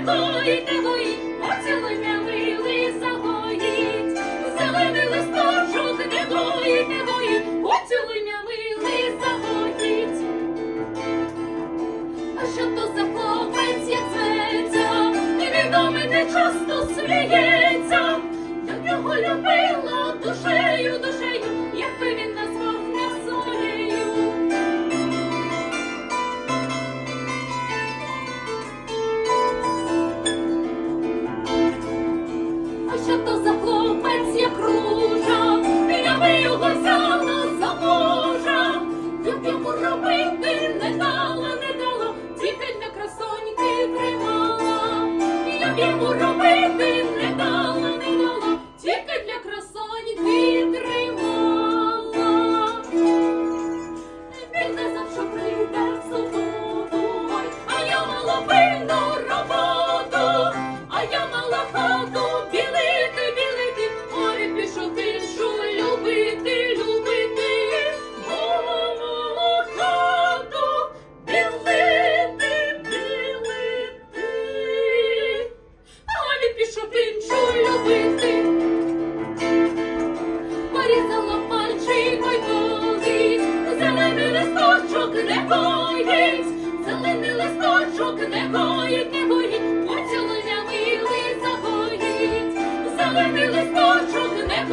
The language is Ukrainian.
не гоїть, поцілуй що то за як ружа, я його взяла за мужа, йому робити не дала, не дала, для красоньки тримала, як йому робити любити. Порізала ой болить, зелений листочок не боїть, зелений листочок не боїть, не гоїть, поцілуй загоїть, не